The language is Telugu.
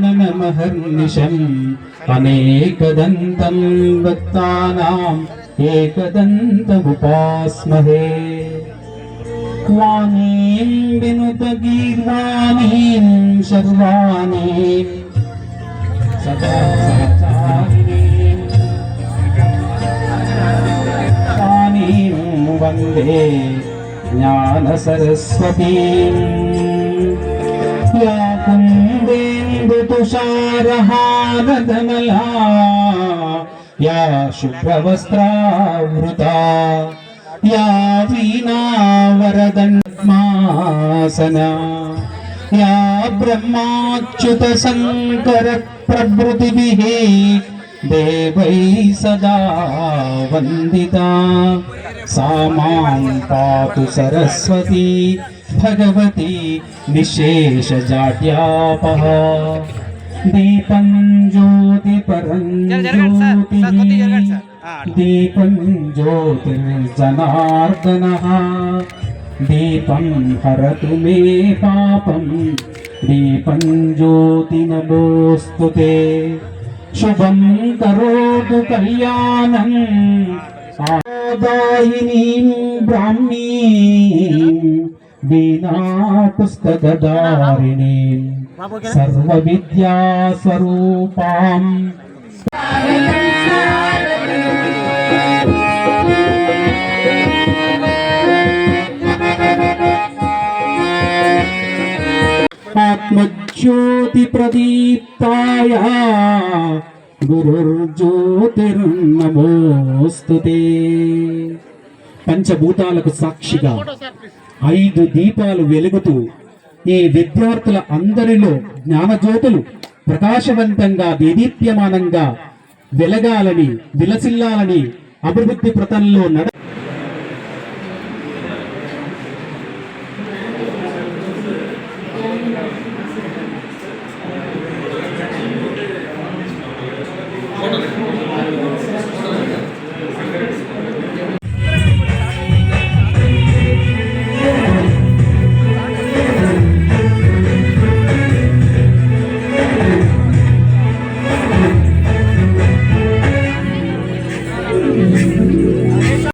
गजाननमहर्निशम् अनेकदन्तं भक्तानाम् एकदन्तमुपास्महे वाणीं विनुतगीर्वाणीं शर्वाणीं सदा वन्दे ज्ञानसरस्वतीम् या कुन्देन्दुतुषारहारदमला या शुभ्रवस्त्रावृता या वीणावरदन्मासना या ब्रह्माच्युतशङ्करप्रभृतिभिः देवैः सदा वन्दिता सा मां पातु सरस्वती भगवती निशेषजाड्यापः दीपं ज्योतिपरं ज्योतिः दीपं ज्योतिर्जनार्दनः दीपं हरतु मे पापं दीपं ज्योतिनमोऽस्तु ते శుభం కరోతు కళ్యాణం. ఆదాయినీం బ్రాహ్మీ వీణా పుస్తకదారిణీ సర్వ విద్యా స్వరూపాం ఆత్మజ్యోతి ప్రదీప్తాయ గురుర్జ్యోతిర్నమోస్తుతే పంచభూతాలకు సాక్షిగా ఐదు దీపాలు వెలుగుతూ ఈ విద్యార్థుల అందరిలో జ్ఞానజ్యోతులు ప్రకాశవంతంగా దేదీప్యమానంగా వెలగాలని విలసిల్లాలని అభివృద్ధి ప్రతంలో నడ